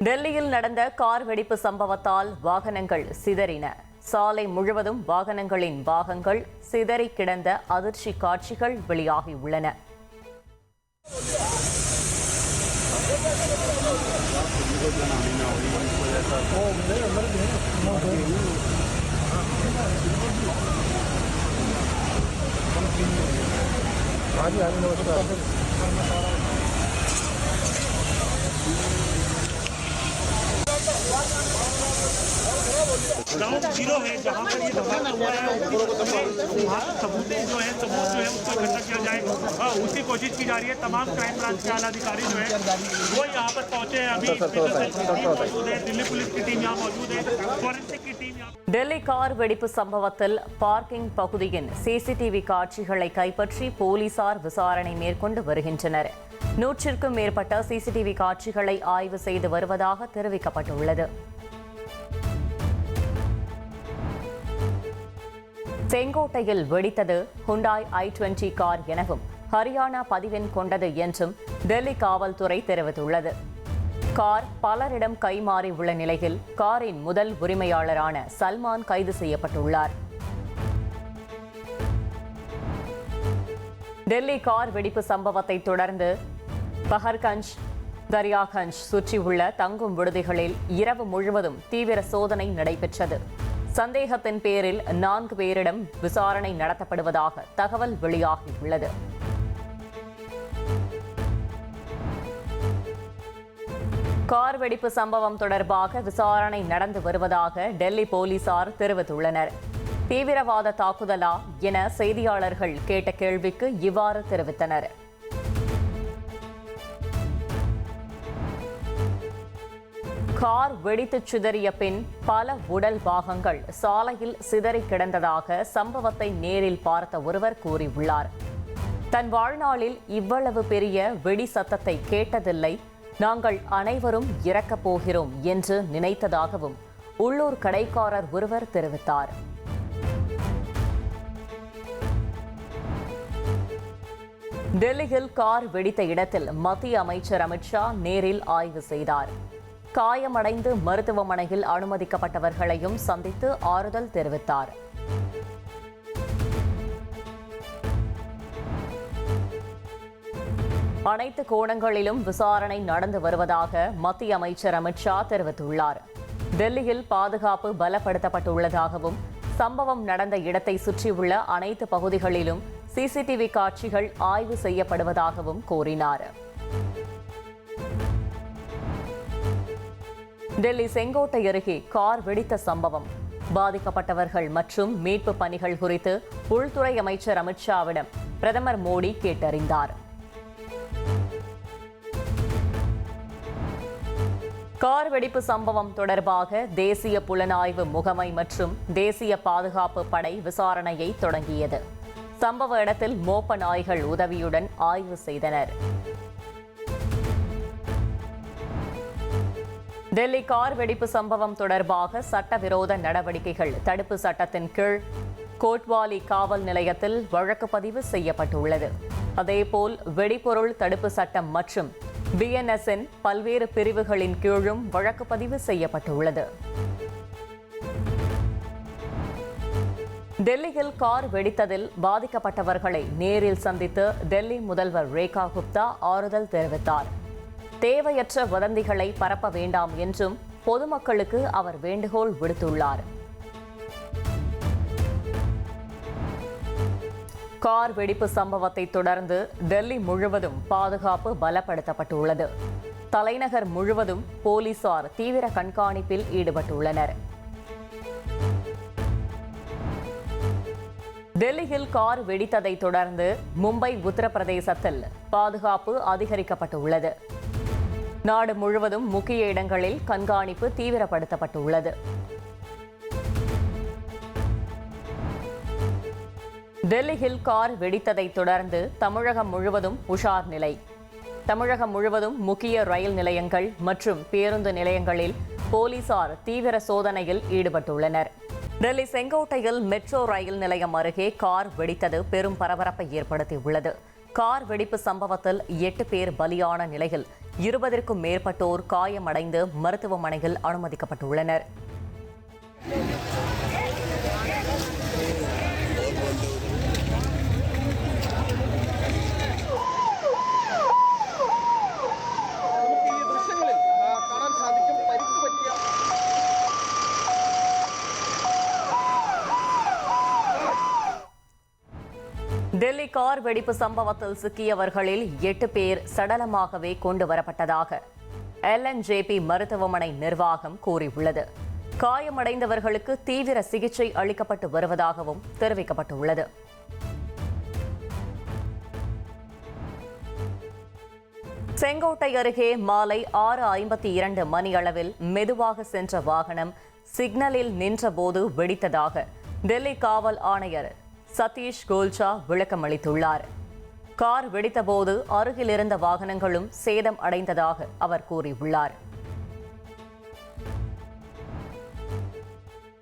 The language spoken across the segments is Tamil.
டெல்லியில் நடந்த கார் வெடிப்பு சம்பவத்தால் வாகனங்கள் சிதறின. சாலை முழுவதும் வாகனங்களின் பாகங்கள் சிதறி கிடந்த அதிர்ச்சி காட்சிகள் வெளியாகியுள்ளன ग्राउंड जीरो है जहाँ पर ये धमाका हुआ है वहाँ सबूतें जो है सबूत जो है उसको इकट्ठा किया जाए हाँ, उसकी कोशिश की जा रही है तमाम क्राइम ब्रांच के आला अधिकारी जो है वो यहाँ पर पहुँचे हैं अभी स्पेशल सेल की टीम मौजूद है दिल्ली पुलिस की टीम यहाँ मौजूद है फॉरेंसिक की टीम यहाँ டெல்லி கார் வெடிப்பு சம்பவத்தில் பார்க்கிங் பகுதியின் சிசிடிவி காட்சிகளை கைப்பற்றி போலீசார் விசாரணை மேற்கொண்டு வருகின்றனர் நூற்றிற்கும் மேற்பட்ட சிசிடிவி காட்சிகளை ஆய்வு செய்து வருவதாக தெரிவிக்கப்பட்டுள்ளது. செங்கோட்டையில் வெடித்தது ஹுண்டாய் ஐ டுவெண்டி கார் எனவும் ஹரியானா பதிவெண் கொண்டது என்றும் டெல்லி காவல்துறை தெரிவித்துள்ளது. கார் பலரிடம் கைமாறி உள்ள நிலையில் காரின் முதல் உரிமையாளரான சல்மான் கைது செய்யப்பட்டுள்ளார். டெல்லி கார் வெடிப்பு சம்பவத்தை தொடர்ந்து பஹர்கஞ்ச் தரியாகஞ்ச் சுற்றியுள்ள தங்கும் விடுதிகளில் இரவு முழுவதும் தீவிர சோதனை நடைபெற்றது. சந்தேகத்தின் பேரில் நான்கு பேரிடம் விசாரணை நடத்தப்படுவதாக தகவல் வெளியாகியுள்ளது. கார் வெடிப்பு சம்பவம் தொடர்பாக விசாரணை நடந்து வருவதாக டெல்லி போலீசார் தெரிவித்துள்ளனர். தீவிரவாத தாக்குதலா என செய்தியாளர்கள் கேட்ட கேள்விக்கு இவ்வாறு தெரிவித்தனர். கார் வெடித்துச் சிதறிய பின் பல உடல் பாகங்கள் சாலையில் சிதறி கிடந்ததாக சம்பவத்தை நேரில் பார்த்த ஒருவர் கூறியுள்ளார். தன் வாழ்நாளில் இவ்வளவு பெரிய வெடி சத்தத்தை கேட்டதில்லை. நாங்கள் அனைவரும் இறக்கப் போகிறோம் என்று நினைத்ததாகவும் உள்ளூர் கடைக்காரர் ஒருவர் தெரிவித்தார். டெல்லியில் கார் வெடித்த இடத்தில் மத்திய அமைச்சர் அமித்ஷா நேரில் ஆய்வு செய்தார். காயமடைந்து மருத்துவமனையில் அனுமதிக்கப்பட்டவர்களையும் சந்தித்து ஆறுதல் தெரிவித்தார். அனைத்து கோணங்களிலும் விசாரணை நடந்து வருவதாக மத்திய அமைச்சர் அமித்ஷா தெரிவித்துள்ளார். டெல்லியில் பாதுகாப்பு பலப்படுத்தப்பட்டுள்ளதாகவும் சம்பவம் நடந்த இடத்தை சுற்றியுள்ள அனைத்து பகுதிகளிலும் சிசிடிவி காட்சிகள் ஆய்வு செய்யப்படுவதாகவும் கூறினார். டெல்லி செங்கோட்டை அருகே கார் வெடித்த சம்பவம். பாதிக்கப்பட்டவர்கள் மற்றும் மீட்பு பணிகள் குறித்து உள்துறை அமைச்சர் அமித்ஷாவிடம் பிரதமர் மோடி கேட்டறிந்தார். கார் வெடிப்பு சம்பவம் தொடர்பாக தேசிய புலனாய்வு முகமை மற்றும் தேசிய பாதுகாப்பு படை விசாரணையை தொடங்கியது. சம்பவ இடத்தில் மோப்ப நாய்கள் உதவியுடன் ஆய்வு செய்தனர். டெல்லி கார் வெடிப்பு சம்பவம் தொடர்பாக சட்டவிரோத நடவடிக்கைகள். தடுப்பு சட்டத்தின் கீழ் கோட்வாலி காவல் நிலையத்தில் வழக்கு பதிவு செய்யப்பட்டுள்ளது. அதேபோல் வெடிபொருள் தடுப்பு சட்டம் மற்றும் பிஎன்எஸ்என் பல்வேறு பிரிவுகளின் கீழும் வழக்கு பதிவு செய்யப்பட்டுள்ளது. டெல்லியில் கார் வெடித்ததில் பாதிக்கப்பட்டவர்களை நேரில் சந்தித்து டெல்லி முதல்வர் ரேகா குப்தா ஆறுதல் தெரிவித்தார். தேவையற்ற வதந்திகளை பரப்ப வேண்டாம் என்றும் பொதுமக்களுக்கு அவர் வேண்டுகோள் விடுத்துள்ளார். கார் வெடிப்பு சம்பவத்தை தொடர்ந்து டெல்லி முழுவதும் பாதுகாப்பு பலப்படுத்தப்பட்டுள்ளது. தலைநகர் முழுவதும் போலீசார் தீவிர கண்காணிப்பில் ஈடுபட்டுள்ளனர். டெல்லியில் கார் வெடித்ததை தொடர்ந்து மும்பை உத்தரப்பிரதேசத்தில் பாதுகாப்பு அதிகரிக்கப்பட்டுள்ளது. நாடு முழுவதும் முக்கிய இடங்களில் கண்காணிப்பு தீவிரப்படுத்தப்பட்டுள்ளது. டெல்லியில் கார் வெடித்ததை தொடர்ந்து தமிழகம் முழுவதும் உஷார் நிலை. தமிழகம் முழுவதும் முக்கிய ரயில் நிலையங்கள் மற்றும் பேருந்து நிலையங்களில் போலீசார் தீவிர சோதனையில் ஈடுபட்டுள்ளனர். டெல்லி செங்கோட்டையில் மெட்ரோ ரயில் நிலையம் அருகே கார் வெடித்தது பெரும் பரபரப்பை ஏற்படுத்தியுள்ளது. கார் வெடிப்பு சம்பவத்தில் எட்டு பேர் பலியான நிலையில் இருபதற்கும் மேற்பட்டோர் காயமடைந்து மருத்துவமனையில் அனுமதிக்கப்பட்டுள்ளனர். டெல்லி கார் வெடிப்பு சம்பவத்தில் சிக்கியவர்களில் எட்டு பேர் சடலமாகவே கொண்டு வரப்பட்டதாக எல்என்ஜேபி மருத்துவமனை நிர்வாகம் கூறியுள்ளது. காயமடைந்தவர்களுக்கு தீவிர சிகிச்சை அளிக்கப்பட்டு வருவதாகவும் தெரிவிக்கப்பட்டுள்ளது. செங்கோட்டை அருகே மாலை ஆறு ஐம்பத்தி இரண்டு மணியளவில் மெதுவாக சென்ற வாகனம் சிக்னலில் நின்றபோது வெடித்ததாக டெல்லி காவல் ஆணையர் சதீஷ் கோல்ஷா விளக்கம் அளித்துள்ளார். கார் வெடித்தபோது அருகில் இருந்த வாகனங்களும் சேதம் அடைந்ததாக அவர் கூறியுள்ளார்.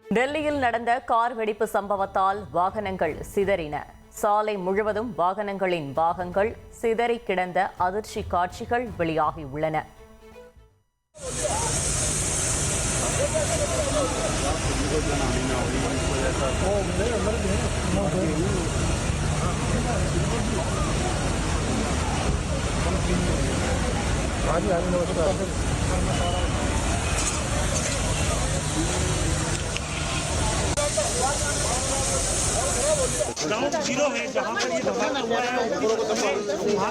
டெல்லியில் நடந்த கார் வெடிப்பு சம்பவத்தால் வாகனங்கள் சிதறின. சாலை முழுவதும் வாகனங்களின் பாகங்கள் சிதறி கிடந்த அதிர்ச்சி காட்சிகள் வெளியாகியுள்ளன. ग्राउंड ज़ीरो है, जहाँ पर ये धमाका हुआ है, वहाँ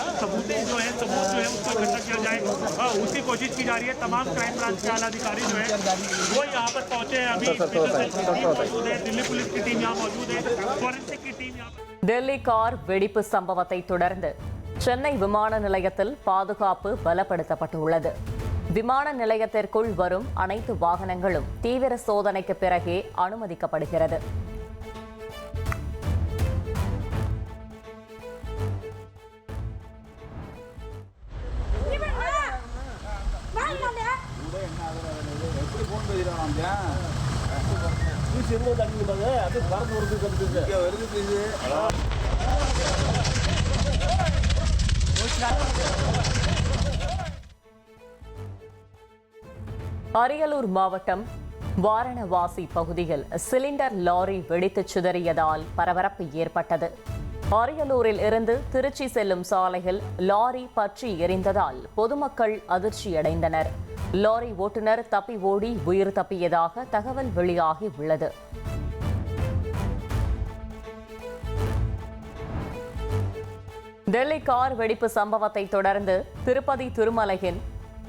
जो है सबूत जो है उसको इकट्ठा किया जाए उसकी कोशिश की जा रही है तमाम क्राइम ब्रांच के आला अधिकारी जो है वो यहाँ पर पहुंचे हैं अभी स्पेशल सेल की टीम मौजूद है दिल्ली पुलिस की टीम यहाँ मौजूद है फॉरेंसिक की टीम यहाँ पर டெல்லி கார் வெடிப்பு சம்பவத்தை தொடர்ந்து சென்னை விமான நிலையத்தில் பாதுகாப்பு பலப்படுத்தப்பட்டுள்ளது விமான நிலையத்திற்குள் வரும் அனைத்து வாகனங்களும் தீவிர சோதனைக்கு பிறகே அனுமதிக்கப்படுகிறது அரியலூர் மாவட்டம் வாரணவாசி பகுதியில் சிலிண்டர் லாரி வெடித்துச் சிதறியதால் பரபரப்பு ஏற்பட்டது. அரியலூரில் இருந்து திருச்சி செல்லும் சாலையில் லாரி பற்றி எரிந்ததால் பொதுமக்கள் அதிர்ச்சியடைந்தனர். லாரி ஓட்டுநர் தப்பி ஓடி உயிர் தப்பியதாக தகவல் வெளியாகி உள்ளது. டெல்லி கார் வெடிப்பு சம்பவத்தை தொடர்ந்து திருப்பதி திருமலையின்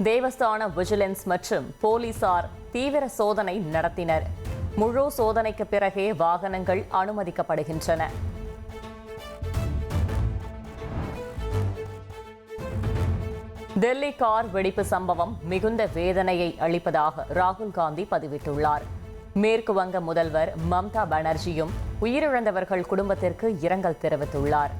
தேவஸ்தான விஜிலன்ஸ் மற்றும் போலீசார் தீவிர சோதனை நடத்தினர். முழு சோதனைக்கு பிறகே வாகனங்கள் அனுமதிக்கப்படுகின்றன. டெல்லி கார் வெடிப்பு சம்பவம் மிகுந்த வேதனையை அளிப்பதாக ராகுல் காந்தி பதிவிட்டுள்ளார். மேற்கு வங்க முதல்வர் மம்தா பானர்ஜியும் உயிரிழந்தவர்கள் குடும்பத்திற்கு இரங்கல் தெரிவித்துள்ளார்.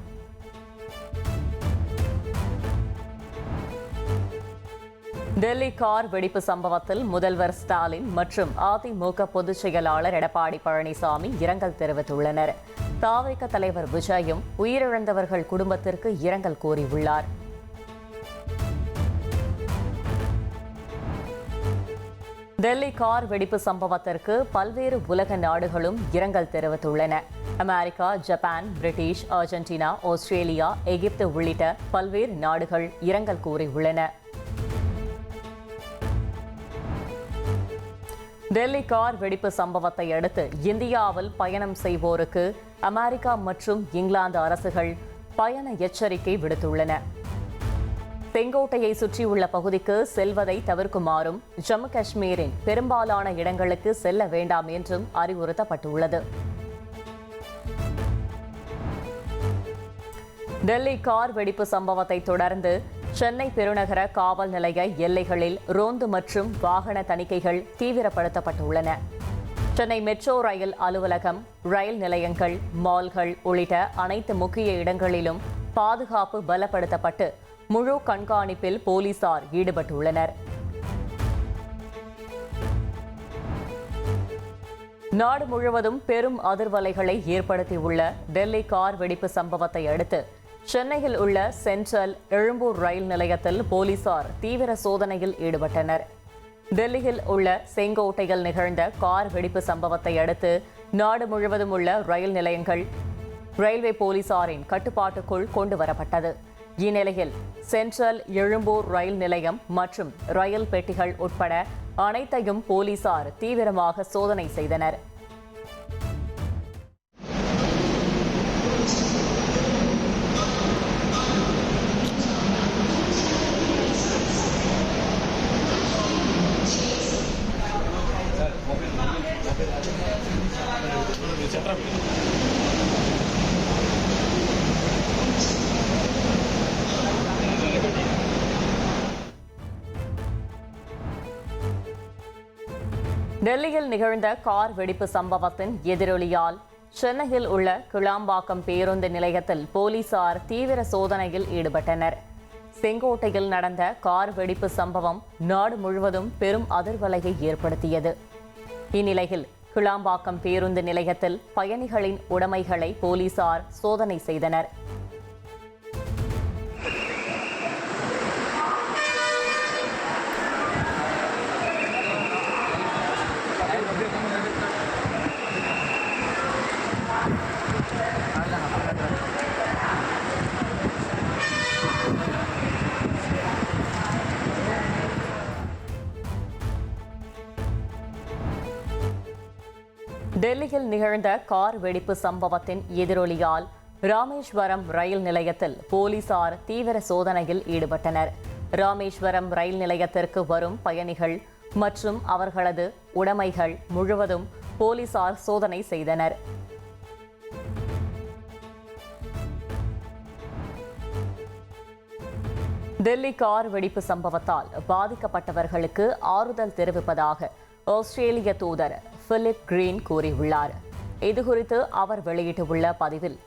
டெல்லி கார் வெடிப்பு சம்பவத்தில் முதல்வர் ஸ்டாலின் மற்றும் அதிமுக பொதுச் செயலாளர் எடப்பாடி பழனிசாமி இரங்கல் தெரிவித்துள்ளனர். தாவைக்க தலைவர் விஜயும் உயிரிழந்தவர்கள் குடும்பத்திற்கு இரங்கல் கோரியுள்ளார் டெல்லி கார் வெடிப்பு சம்பவத்திற்கு பல்வேறு உலக நாடுகளும் இரங்கல் தெரிவித்துள்ளன. America Japan British Argentina Australia Egypt உள்ளிட்ட பல்வேறு நாடுகள் இரங்கல் கூறியுள்ளன. டெல்லி கார் வெடிப்பு சம்பவத்தை அடுத்து இந்தியாவில் பயணம் செய்வோருக்கு அமெரிக்கா மற்றும் இங்கிலாந்து அரசுகள் பயண எச்சரிக்கை விடுத்துள்ளன. செங்கோட்டையை சுற்றியுள்ள பகுதிக்கு செல்வதை தவிர்க்குமாறும் ஜம்மு காஷ்மீரின் பெரும்பாலான இடங்களுக்கு செல்ல வேண்டாம் என்றும் அறிவுறுத்தப்பட்டுள்ளது. டெல்லி கார் வெடிப்பு சம்பவத்தை தொடர்ந்து சென்னை பெருநகர காவல் நிலைய எல்லைகளில் ரோந்து மற்றும் வாகன தணிக்கைகள் தீவிரப்படுத்தப்பட்டுள்ளன. சென்னை மெட்ரோ ரயில் அலுவலகம் ரயில் நிலையங்கள் மால்கள் உள்ளிட்ட அனைத்து முக்கிய இடங்களிலும் பாதுகாப்பு பலப்படுத்தப்பட்டு முழு கண்காணிப்பில் போலீசார் ஈடுபட்டுள்ளனர். நாடு முழுவதும் பெரும் அதிர்வலைகளை ஏற்படுத்தியுள்ள டெல்லி கார் வெடிப்பு சம்பவத்தை அடுத்து சென்னையில் உள்ள சென்ட்ரல் எழும்பூர் ரயில் நிலையத்தில் போலீசார் தீவிர சோதனையில் ஈடுபட்டனர். டெல்லியில் உள்ள செங்கோட்டையில் நிகழ்ந்த கார் வெடிப்பு சம்பவத்தை அடுத்து நாடு முழுவதும் உள்ள ரயில் நிலையங்கள் ரயில்வே போலீசாரின் கட்டுப்பாட்டுக்குள் கொண்டு வரப்பட்டது இந்நிலையில் சென்ட்ரல் எழும்பூர் ரயில் நிலையம் மற்றும் ரயில் பெட்டிகள் உட்பட அனைத்தையும் போலீசார் தீவிரமாக சோதனை செய்தனர். டெல்லியில் நிகழ்ந்த கார் வெடிப்பு சம்பவத்தின் எதிரொலியால் சென்னையில் உள்ள கிளாம்பாக்கம் பேருந்து நிலையத்தில் போலீசார் தீவிர சோதனையில் ஈடுபட்டனர். செங்கோட்டையில் நடந்த கார் வெடிப்பு சம்பவம் நாடு முழுவதும் பெரும் அதிர்வலையை ஏற்படுத்தியது. இந்நிலையில் கிளாம்பாக்கம் பேருந்து நிலையத்தில் பயணிகளின் உடைமைகளை போலீசார் சோதனை செய்தனர். டெல்லியில் நிகழ்ந்த கார் வெடிப்பு சம்பவத்தின் எதிரொலியால் ராமேஸ்வரம் ரயில் நிலையத்தில் போலீசார் தீவிர சோதனையில் ஈடுபட்டனர். ராமேஸ்வரம் ரயில் நிலையத்திற்கு வரும் பயணிகள் மற்றும் அவர்களது உடைமைகள் முழுவதும் போலீசார் சோதனை செய்தனர். டெல்லி கார் வெடிப்பு சம்பவத்தால் பாதிக்கப்பட்டவர்களுக்கு ஆறுதல் தெரிவிப்பதாக ஆஸ்திரேலிய தூதர் பிலிப் கிரீன் கூறியுள்ளார். இதுகுறித்து அவர் வெளியிட்டுள்ள பதிவில்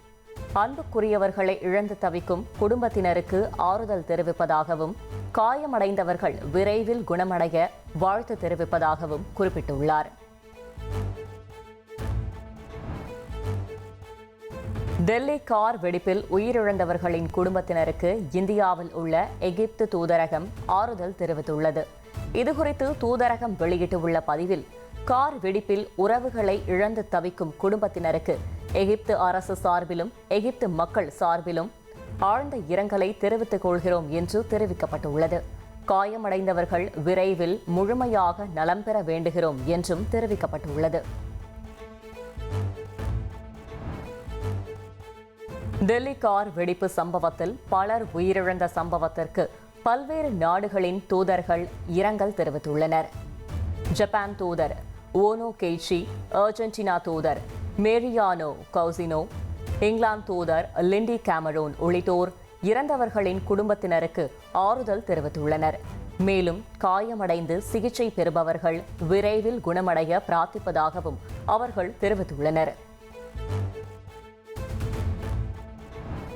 அன்புக்குரியவர்களை இழந்து தவிக்கும் குடும்பத்தினருக்கு ஆறுதல் தெரிவிப்பதாகவும் காயமடைந்தவர்கள் விரைவில் குணமடைய வாழ்த்து தெரிவிப்பதாகவும் குறிப்பிட்டுள்ளார். டெல்லி கார் வெடிப்பில் உயிரிழந்தவர்களின் குடும்பத்தினருக்கு இந்தியாவில் உள்ள எகிப்து தூதரகம் ஆறுதல் தெரிவித்துள்ளது. இதுகுறித்து தூதரகம் வெளியிட்டுள்ள பதிவில் கார் வெடிப்பில் உறவுகளை இழந்து தவிக்கும் குடும்பத்தினருக்கு எகிப்து அரசு சார்பிலும் எகிப்து மக்கள் சார்பிலும் ஆழ்ந்த இரங்கலை தெரிவித்துக் கொள்கிறோம் என்று தெரிவிக்கப்பட்டுள்ளது. காயமடைந்தவர்கள் விரைவில் முழுமையாக நலம் பெற வேண்டுகிறோம் என்றும் தெரிவிக்கப்பட்டுள்ளது. டெல்லி கார் வெடிப்பு சம்பவத்தில் பலர் உயிரிழந்த சம்பவத்திற்கு பல்வேறு நாடுகளின் தூதர்கள் இரங்கல் தெரிவித்துள்ளனர். ஜப்பான் தூதர் ஓனோ கேச்சி அர்ஜென்டினா தூதர் மேரியானோ கௌசினோ இங்கிலாந்து தூதர் லிண்டி கேமரோன் உள்ளிட்டோர் இறந்தவர்களின் குடும்பத்தினருக்கு ஆறுதல் தெரிவித்துள்ளனர். மேலும் காயமடைந்து சிகிச்சை பெறுபவர்கள் விரைவில் குணமடைய பிரார்த்திப்பதாகவும் அவர்கள் தெரிவித்துள்ளனர்.